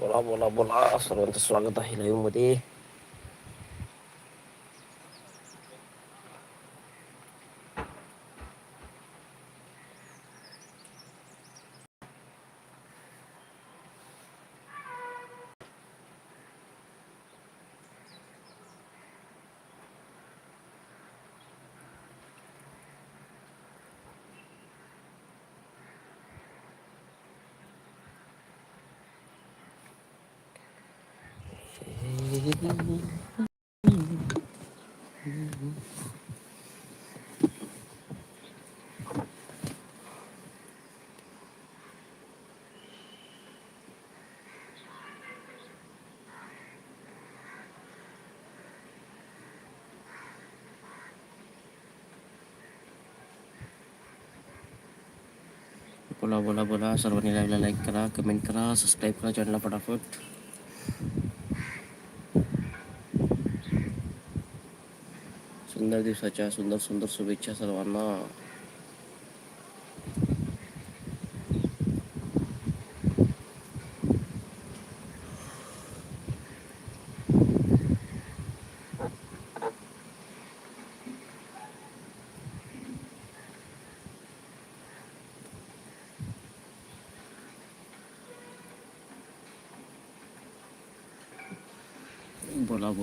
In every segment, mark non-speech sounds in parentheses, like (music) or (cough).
बोला बोला बोला सर्वांचं स्वागत आहे लाईव्ह बोला बोला बोला. सर्वांनी लाईव्हला लाईक करा कमेंट करा सबस्क्राईब करा चॅनलला फटाफट सुंदर दिवसाच्या सुंदर सुंदर शुभेच्छा सर्वांना.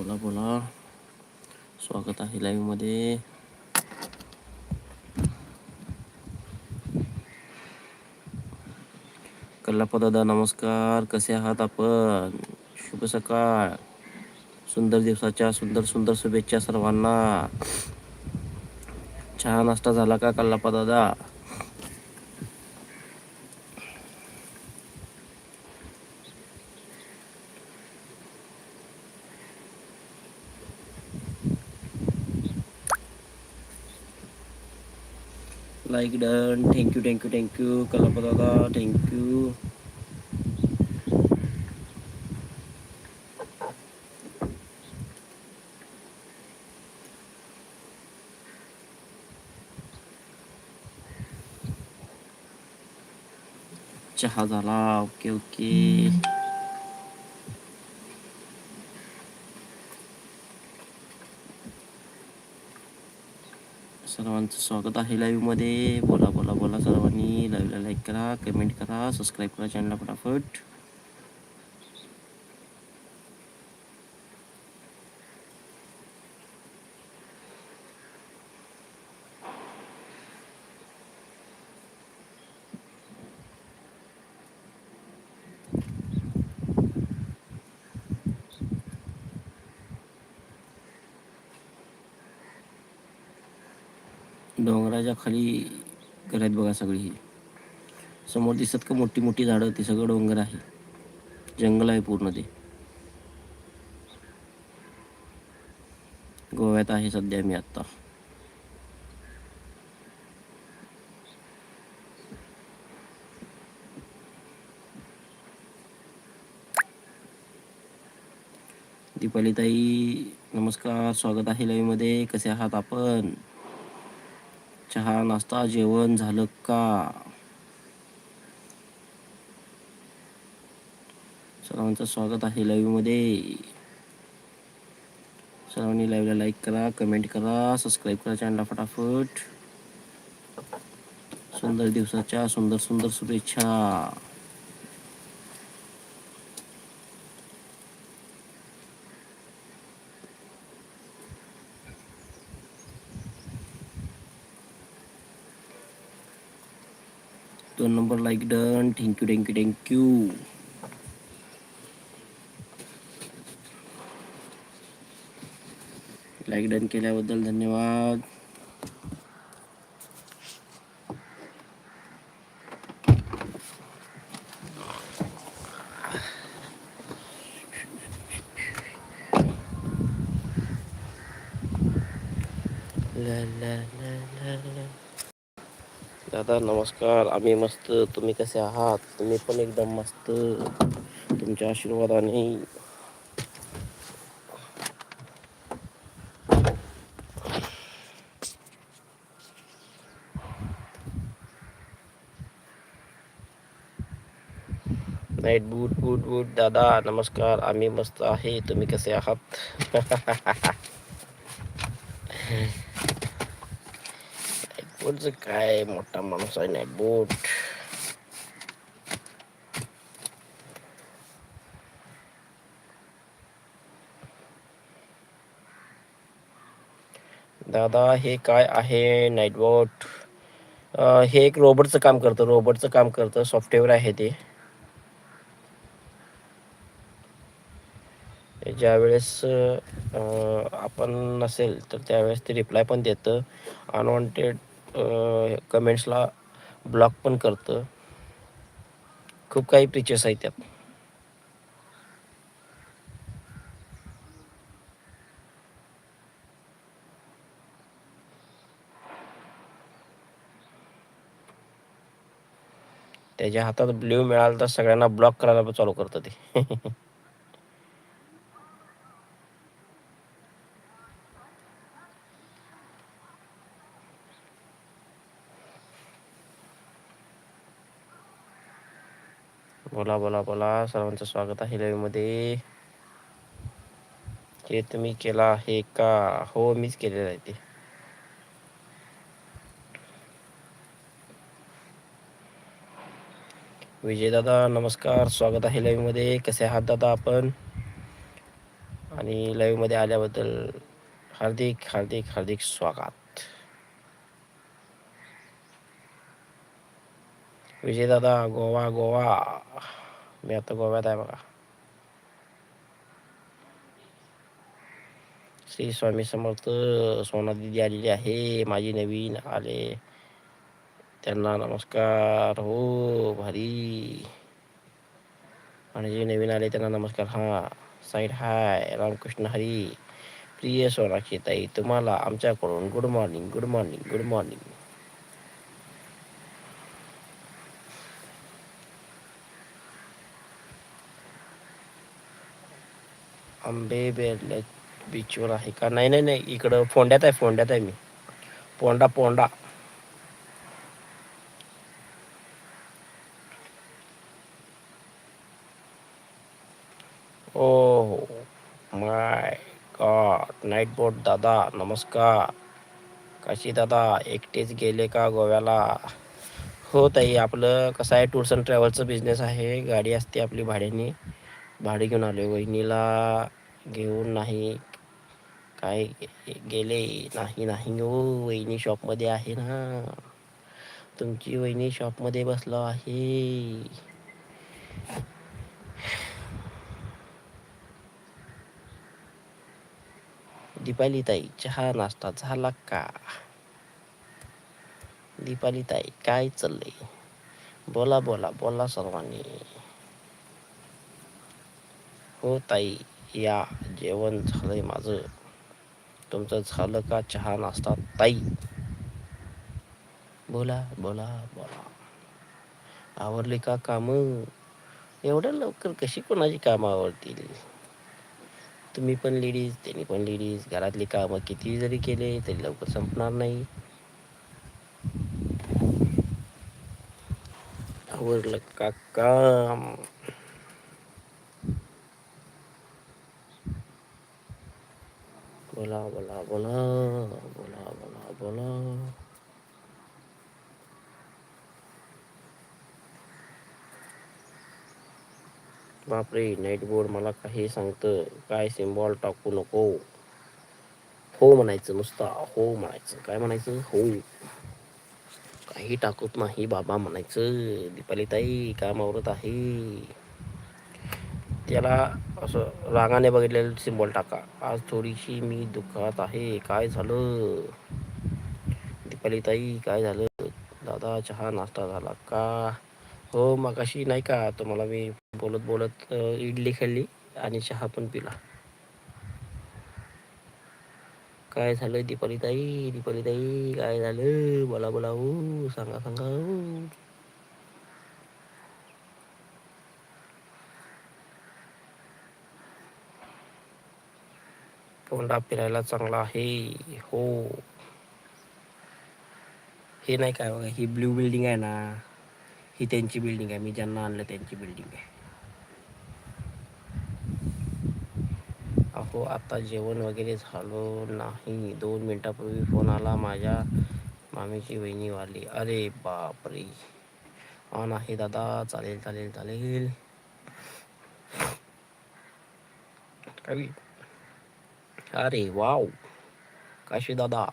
बोला बोला. स्वागत आहे लाईव्हमध्ये मध्ये. दादा नमस्कार. कसे आहात आपण? शुभ सकाळ. सुंदर दिवसाच्या सुंदर सुंदर शुभेच्छा सर्वांना. चहा नाश्ता झाला का कल्लापा दादा like done thank you thank you thank you Kallappa दादा थँक्यू चहा झाला ओके ओके सर्वांचं स्वागत आहे लाईव्हमध्ये बोला बोला बोला सर्वांनी. लाईव्हला लाईक करा कमेंट करा सबस्क्राईब करा चॅनलला फटाफट डोंगराच्या खाली घर बघा सगळी. ही समोर दिसत का मोठी मोठी झाडं ते सगळं डोंगर आहे. जंगल आहे पूर्ण ते. गोव्यात आहे सध्या मी आत्ता दीपालीताई नमस्कार. स्वागत आहे लवीमध्ये कसे आहात आपण? चहा नाश्ता जेवण झालं का? सर्वांचं स्वागत आहे लाईव्हमध्ये. सर्वांनी लाईव्हला लाईक करा कमेंट करा सबस्क्राईब करा चॅनलला फटाफट. सुंदर दिवसाच्या सुंदर सुंदर शुभेच्छा. दोन number like done thank you thank you thank you like done केल्याबद्दल धन्यवाद. नमस्कार आम्ही मस्त तुम्ही कसे आहात? तुम्ही पण एकदम मस्त. तुमच्या आशीर्वादाने. नाईट बूट बूट बूट दादा नमस्कार आम्ही मस्त आहे. तुम्ही कसे आहात? (laughs) नाईट काय मोठा माणूस आहे नाईट बोट. दादा हे काय आहे नाईटबोट? हे एक रोबोटचं काम करतं रोबोटचं काम करतं सॉफ्टवेअर आहे ते. ज्या वेळेस आपण नसेल तर त्यावेळेस ते रिप्लाय पण देतं. अनवॉन्टेड कमेंट्सला ब्लॉक पण करतं. खूप काही फीचर्स आहेत त्यात. त्याच्या हातात ब्ल्यू मिळाला तर सगळ्यांना ब्लॉक करायला चालू करतं ते. (laughs) बोला बोला बोला. सर्वांचं स्वागत आहे लाईव्हमध्ये. हे तुम्ही केला आहे का? हो मीच केलेलं आहे ते. विजय दादा नमस्कार. स्वागत आहे लाईव्ह कसे आहात दादा आपण? आणि लवीमध्ये आल्याबद्दल हार्दिक हार्दिक हार्दिक स्वागत. विजयदादा गोवा गोवा. मी आता गोव्यात आहे बघा. श्री स्वामी समर्थ सोना दिदी आलेली आहे माझी नवीन आले. त्यांना नमस्कार. हो भारी. आणि जे नवीन आले त्यांना नमस्कार. हा साईड हाय. रामकृष्ण हरी. प्रिय सोनाक्षी ताई तुम्हाला आमच्याकडून good morning good morning good morning आंबे बेरले बीचवर आहे का? नाही नाही नाही इकडं फोंड्यात आहे फोंड्यात आहे मी. Ponda Ponda. Oh my god night बोट दादा नमस्कार. काशी दादा एकटेच गेले का गोव्याला? हो ताई आपलं कसं आहे टूर्स अँड ट्रॅव्हलचं बिझनेस आहे गाडी असते आपली भाड्याने. भाडे घेऊन आले वहिनीला घेऊन नाही काय गेले? नाही नाही हो वहिनी शॉपमध्ये आहे ना. तुमची वहिनी शॉपमध्ये बसलो आहे. दीपाली ताई चहा नाश्ता झाला का? दीपाली ताई काय चाललंय? बोला बोला बोला सर्वांनी. हो ताई या जेवण झालंय माझं. तुमचं झालं का चहा नाश्ता? ताई. बोला बोला बोला. आवडली का काम? एवढ्या लवकर कशी कोणाची कामं आवडतील तुम्ही पण लेडीज त्यांनी पण लेडीज. घरातली कामं किती जरी केले तरी लवकर संपणार नाही. आवडलं का काम? बोला बोला बोला बोला. बोला बापरे नाईट बोर्ड मला काही सांगतं काय सिम्बॉल टाकू नको. हो म्हणायचं नुसतं हो म्हणायचं. काय म्हणायचं? हो. काही टाकत नाही बाबा म्हणायचं. दीपाली ताई काम आवरत आहे. त्याला असं रागाने बघितलेलं सिम्बॉल टाका. आज थोडीशी मी दुःखात आहे. काय झालं? दीपाली ताई काय झालं? दादा चहा नाश्ता झाला का? हो मगाशी नाही का? तुम्हाला मी बोलत बोलत इडली खाल्ली आणि चहा पण पिला. काय झालं दीपाली ताई दीपाली ताई काय झालं? बोला बोला हो सांगा सांगा हो. कोंडा फिरायला चांगला आहे. हो. हे नाही काय बघा ही ब्ल्यू बिल्डिंग आहे ना ही त्यांची बिल्डिंग आहे. मी ज्यांना आणलं त्यांची बिल्डिंग आहे. अहो आता जेवण वगैरे झालो नाही. दोन मिनटापूर्वी फोन आला माझ्या मामीची वहिनी वाली अरे बापरे. हा नाही दादा चालेल चालेल चालेल. काही अरे वाव. काशी दादा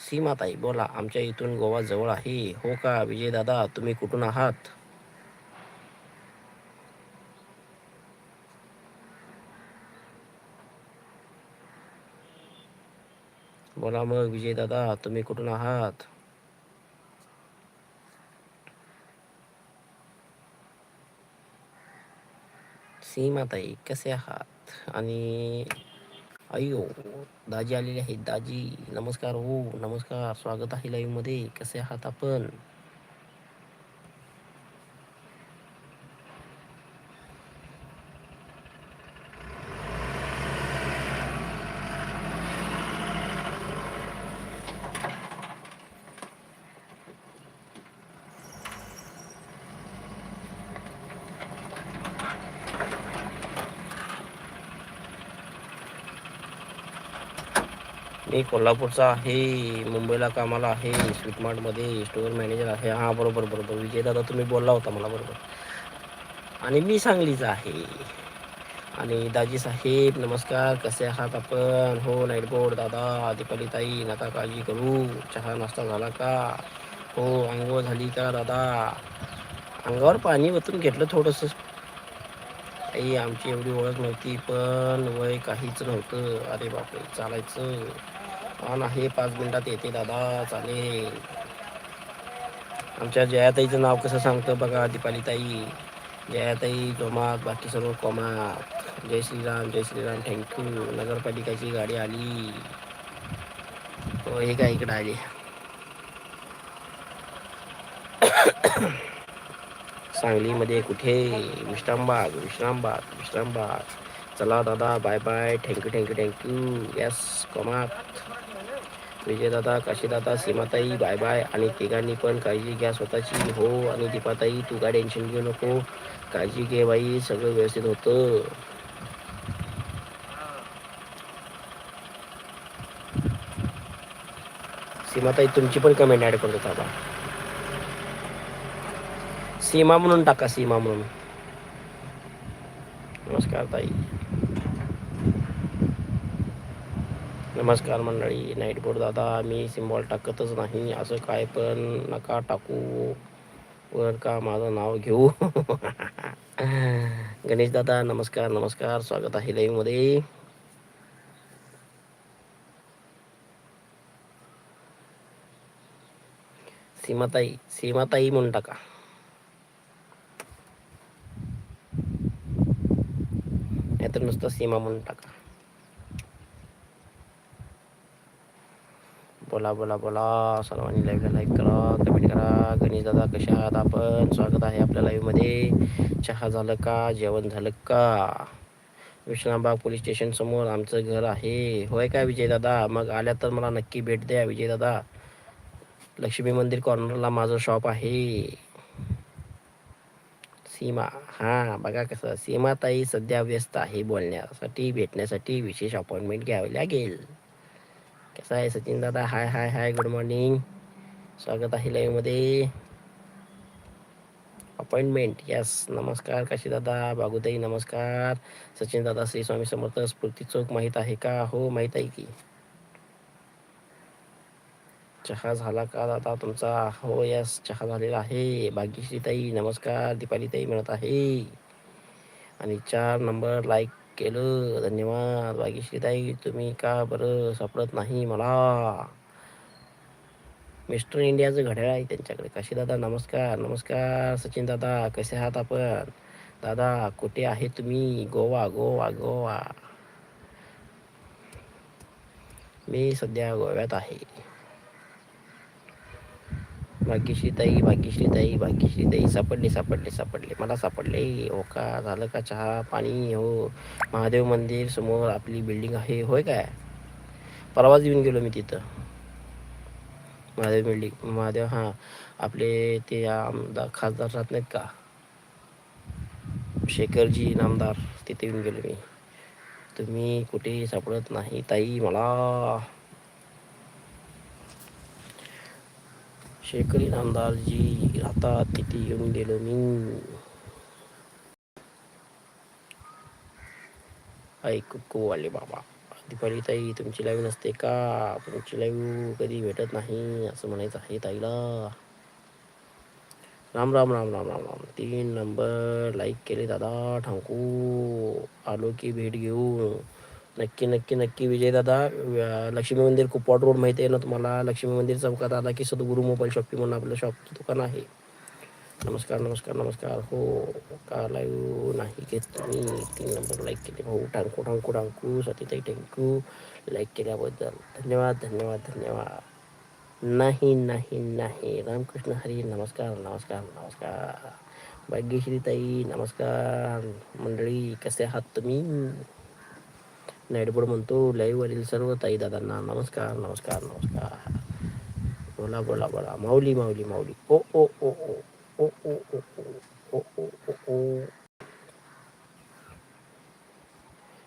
सीमाताई बोला आमच्या इथून गोवा जवळ आहे. हो का विजय दादा तुम्ही कुठून आहात? बोला मग विजय दादा तुम्ही कुठून आहात? सीमाताई कसे आहात? आणि अयो हो, दाजी आलेले आहेत. दाजी नमस्कार हो नमस्कार. स्वागत आहे लाईव्हमध्ये कसे आहात आपण? मी कोल्हापूरचा आहे मुंबईला कामाला आहे स्वीटमार्टमध्ये स्टोअर मॅनेजर आहे. हां बरोबर बरोबर. विजय दादा तुम्ही बोलला होता मला बरोबर. आणि मी सांगलीचा आहे. आणि दाजी साहेब नमस्कार. कसे आहात आपण? हो नाईटबोर्ड दादा दीपाली ताई नका काळजी करू. चहा नाश्ता झाला का? हो अंघोळ झाली का दादा? अंगावर पाणी ओतून घेतलं थोडंसं. आई आमची एवढी ओळख नव्हती पण वय काहीच नव्हतं. अरे बापरे चालायचं. हा नाही पाच मिनिटात येते दादा चालेल. आमच्या जयाताईचं नाव कसं सांगतं बघा दीपाली ताई जयाताई जोमात बाकी सर्व कोमात. जय श्रीराम जय श्रीराम थँक्यू नगरपालिकाची गाडी आली. हो हे काय इकडे आली. सांगलीमध्ये कुठे? विश्रामबाग विश्रामबाग विश्रामबाग. चला दादा bye bye thank you thank you thank you yes कमात. विजय दादा दादा सीमाताई बाय बाय आणि तिघांनी पण काळजी घ्या स्वतःची. हो आणि दीपाताई तू काय टेन्शन घेऊ नको. काळजी घे बाई सगळं व्यवस्थित होतं. सीमाताई तुमची पण कमेंट ऍड करतो थांबा सीमा म्हणून टाका सीमा म्हणून. नमस्कार ताई. नमस्कार मंडळी नाईट बोर्ड दादा मी सिम्बॉल टाकतच नाही असं काय पण नका टाकू. वर का माझं नाव घेऊ? (laughs) गणेश दादा नमस्कार नमस्कार स्वागत आहे लाईव्हमध्ये सीमाताई सीमाताई म्हणून टाका. नाहीतर नुसतं सीमा म्हणून टाका. बोला बोला बोला सर्वांनी लाईव्हला लाईक करा कमेंट करा गणेश दादा कशा आहात आपण स्वागत आहे आपल्या लाईव्हमध्ये चहा झालं का जेवण झालं का विश्रामबाग पोलीस स्टेशन समोर आमचं घर आहे होय का विजय दादा मग आल्या तर मला नक्की भेट द्या विजय दादा लक्ष्मी मंदिर कॉर्नरला माझं शॉप आहे सीमा हां बघा कसं सीमाताई सध्या व्यस्त आहे बोलण्यासाठी भेटण्यासाठी विशेष अपॉइंटमेंट घ्यावी लागेल कसं आहे सचिन दादा? हाय हाय हाय गुड मॉर्निंग स्वागत आहे लाईव्हमध्ये अपॉइंटमेंट यस नमस्कार काशी दादा बागुदाई नमस्कार. सचिन दादा श्री स्वामी समर्थ स्फूर्ती चौक माहीत आहे का? हो माहीत आहे की. चहा झाला का दादा तुमचा? हो यस चहा झालेला आहे. भाग्यश्री ताई नमस्कार. दीपाली ताई आहे. आणि चार नंबर लाईक केलं. धन्यवाद. भाग्यश्रीताई तुम्ही का बरं सापडत नाही मला? मिस्टर इंडियाचं घड्याळ आहे त्यांच्याकडे. काशी दादा नमस्कार. नमस्कार सचिन दादा. कसे आहात आपण? दादा कुठे आहे तुम्ही? गोवा गोवा गोवा. मी सध्या गोव्यात आहे. भाग्यश्रीताई भाग्यश्रीताई भाग्यश्री ताई सापडले सापडले सापडले. मला सापडले. हो का? झालं का चहा पाणी? हो. महादेव मंदिर समोर आपली बिल्डिंग आहे. होय काय? परवाच येऊन गेलो मी तिथं. महादेव बिल्डिंग महादेव हां. आपले ते आमदार खासदार राहत नाहीत का? शेखरजी नामदार. तिथे येऊन गेलो मी. तुम्ही कुठे सापडत नाही ताई? मला शेकरी नामदारजी राहतात तिथे येऊन गेलो मी. ऐकू कुक्कू आले बाबा दीपाली ताई तुमची लाईव्ह नसते का? तुमची लाईव्ह कधी भेटत नाही असं म्हणायचं आहे ताईला. राम राम राम राम राम राम. तीन नंबर लाईक केले दादा ठांकू. आलो की भेट घेऊ नक्की नक्की नक्की. विजय दादा लक्ष्मी मंदिर कुपवाड रोड माहिती आहे ना तुम्हाला. लक्ष्मी मंदिर चौकात आला की सद्गुरू मोबाईल शॉपिंग म्हणून आपलं शॉपचं दुकान आहे. नमस्कार नमस्कार नमस्कार. हो का लाईव्ह नाही घेत तुम्ही. तीन नंबर लाईक केले. भाऊ टांकू टांकू टांकू. सतीताई टँक्यू लाईक केल्याबद्दल धन्यवाद धन्यवाद धन्यवाद. नाही नाही नाही. रामकृष्ण हरी नमस्कार नमस्कार नमस्कार. भाग्यश्री ताई नमस्कार. मंडळी कसे आहात तुम्ही? नाईटबोर्ड म्हणतो लाईव्हवरील सर्व ताई दादांना नमस्कार नमस्कार नमस्कार. बोला बोला बोला. माऊली माऊली माऊली. ओ ओ ओ ओ. ओ ओ ओ ओ ओ ओ ओ ओ.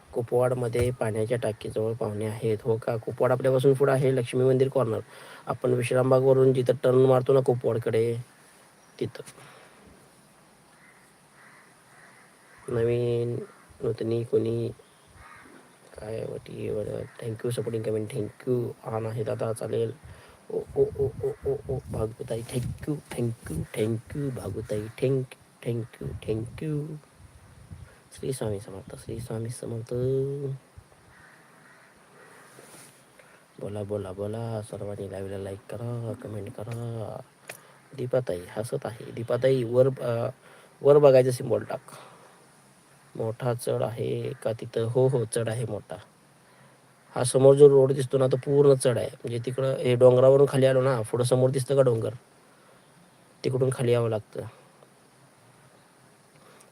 कुपवाडमध्ये पाण्याच्या टाकीजवळ पाहुणे आहेत. हो का? कुपवाड आपल्यापासून पुढे आहे लक्ष्मी मंदिर कॉर्नर आपण विश्रामबागवरून जिथं टर्न मारतो ना कुपवाडकडे तिथं. नवीन नूतनी कोणी काय वाटी थँक्यू सपोर्टिंग कमेंट थँक्यू हा नाही दादा चालेल. ओ ओ ओ ओ ओ ओ भागवताई. Thank you thank you thank you भागवताई. Thank thank you thank you Shri Swami Samarth Shri Swami Samarth. बोला बोला बोला. सर्वांनी लाईव्हला लाईक करा कमेंट करा. दीपाताई हसत आहे. दीपाताई वर वर बघायचं सिम्बॉल टाक. मोठा चढ आहे का तिथं? हो हो चढ आहे मोठा. हा समोर जो रोड दिसतो ना तो पूर्ण चढ आहे. म्हणजे तिकडं हे डोंगरावरून खाली आलो ना पुढं समोर दिसतं का डोंगर? तिकडून खाली यावं लागतं.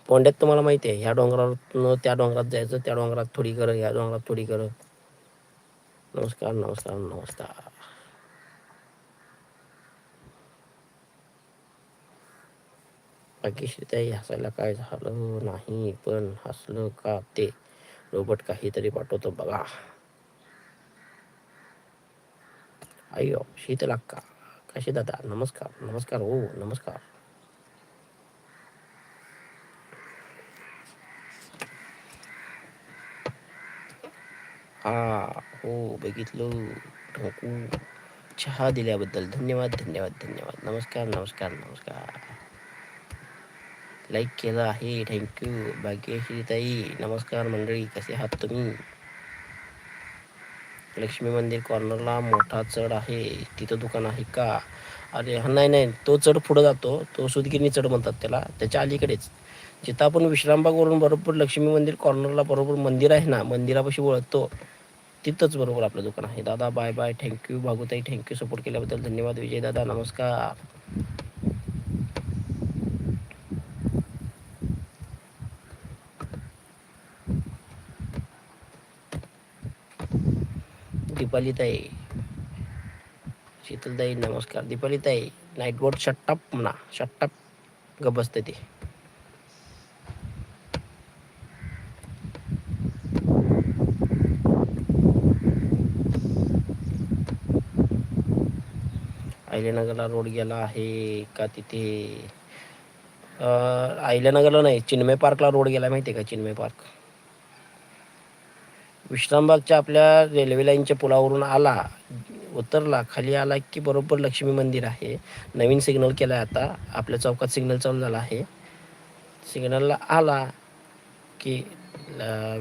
पोंड्यात तुम्हाला माहिती आहे ह्या डोंगरावरून त्या डोंगरात जायचं त्या डोंगरात थोडी कर ह्या डोंगरात थोडी कर नमस्कार नमस्कार नमस्कार. ताई हसायला काय झालं? नाही पण हसलं का ते? रोबोट काहीतरी पाठवतो बघा. अय्यो शीतल अक्का कसे दादा? नमस्कार नमस्कार हो नमस्कार. हा हो बघितलं. ढोकू. चहा दिल्याबद्दल धन्यवाद धन्यवाद धन्यवाद. नमस्कार नमस्कार नमस्कार. लाईक केलं आहे. थँक्यू भाग्यश्री ताई नमस्कार मंडळी. कसे आहात तुम्ही? लक्ष्मी मंदिर कॉर्नरला मोठा चढ आहे. तिथं दुकान आहे का? अरे हा नाही नाही. तो चढ पुढं जातो. तो सुदगिरणी चढ म्हणतात त्याला. त्याच्या अलीकडेच. जिथं आपण विश्रामबागवरून बरोबर लक्ष्मी मंदिर कॉर्नरला बरोबर मंदिर आहे ना मंदिरापाशी वळतो तिथंच बरोबर आपलं दुकान आहे. दादा बाय बाय थँक्यू भागुताई थँक्यू सपोर्ट केल्याबद्दल धन्यवाद. विजय दादा नमस्कार. दीपालीताई. शीतलताई नमस्कार. दीपालीताई नाईट बोर्ड शट्टाप म्हणा. शट्टाप ग ते. आयल्यानगरला रोड गेला आहे का तिथे? आयल्यानगरला नाही. चिन्मय पार्कला रोड गेला माहिती आहे का? चिन्मय पार्क. विश्रामबागच्या आपल्या रेल्वे लाईनच्या पुलावरून आला उतरला खाली आला की बरोबर लक्ष्मी मंदिर आहे. नवीन सिग्नल केला आहे आता. आपल्या चौकात सिग्नल चालू झाला आहे. सिग्नलला आला की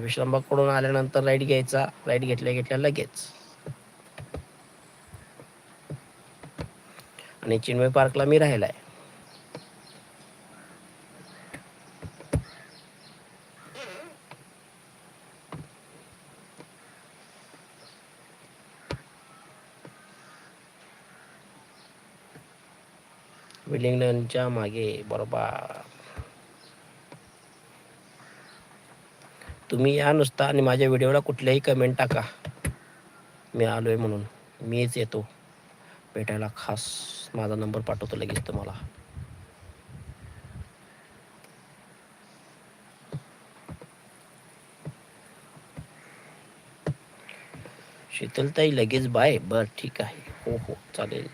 विश्रामबागकडून आल्यानंतर राईट घ्यायचा. राईट घेतल्या घेतल्या लगेच. आणि चिन्मय पार्कला मी राहिला आहे विलिंग्डनच्या मागे बरोबर. तुम्ही या नुसता आणि माझ्या व्हिडिओला कुठल्याही कमेंट टाका. मी आलोय म्हणून. मीच येतो. भेटायला खास माझा नंबर पाठवतो लगेच तुम्हाला. शीतलताई लगेच बाय बर ठीक आहे. हो हो चालेल.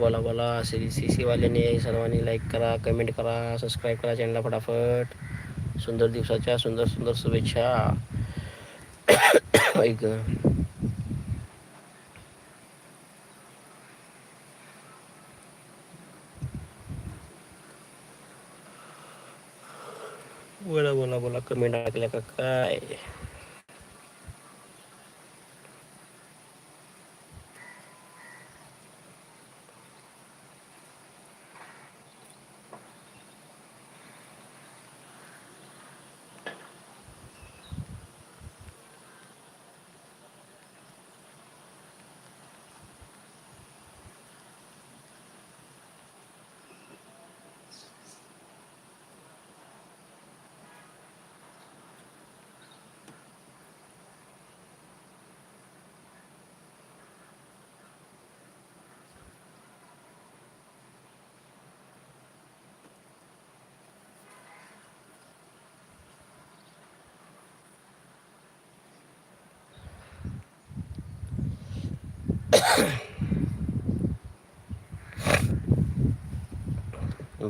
बोला बोला सी सी सी वाल्याने सर्वांनी लाईक करा कमेंट करा सबस्क्राईब करा चॅनलला फटाफट सुंदर दिवसाच्या सुंदर सुंदर शुभेच्छा ऐक बोला बोला बोला कमेंट ऐकल्या का काय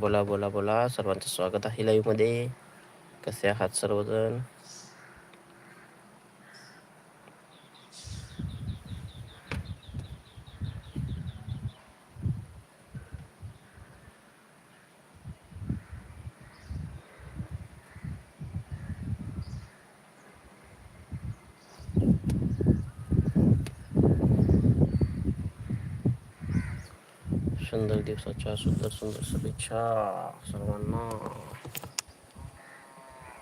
बोला बोला बोला. सर्वांचं स्वागत आहे लाईव्हमध्ये कसे आहात सर्वजण? सुंदर दिवसाच्या सुंदर सुंदर शुभेच्छा सर्वांना.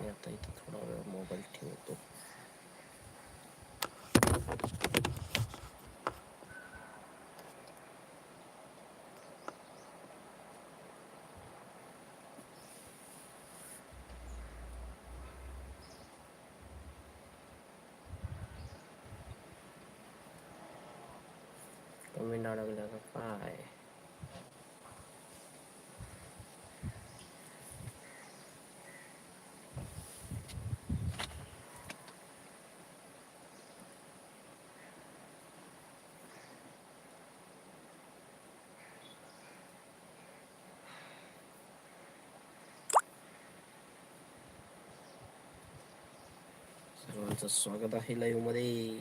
आता इथे थोडा वेळ मोबाईल ठेवतो कमेंट अडकल्या का काय सर्वांचं स्वागत आहे लाईव्हमध्ये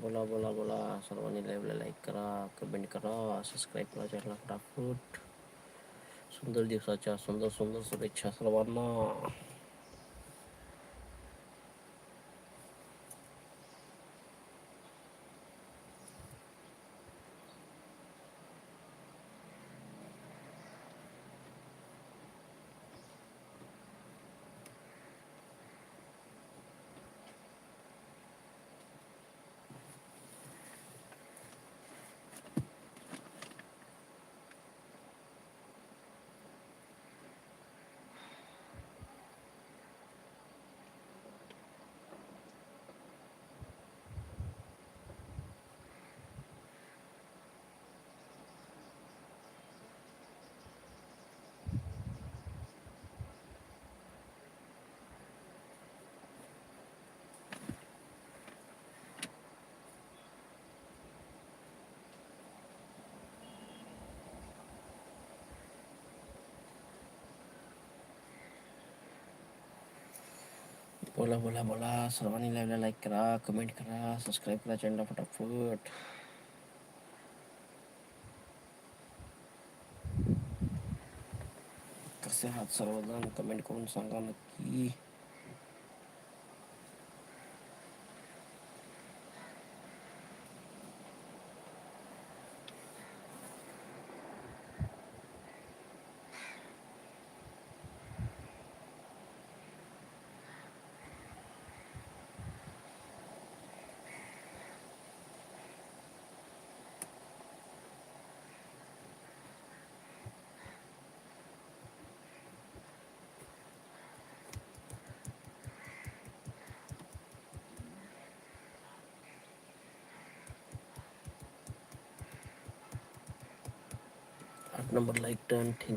बोला बोला बोला. सर्वांनी लाईव्हला लाईक करा कमेंट करा सबस्क्राईब करा चॅनलला फटाफट सुंदर दिवसाच्या सुंदर सुंदर शुभेच्छा सर्वांना. बोला बोला बोला. सर्वांनी लाईव्हला लाईक करा कमेंट करा सबस्क्राईब करा चॅनलला फटाफट. कसे आहात सर्वजण? कमेंट करून सांगा नक्की. एक नंबर लाईक टन थँक्यू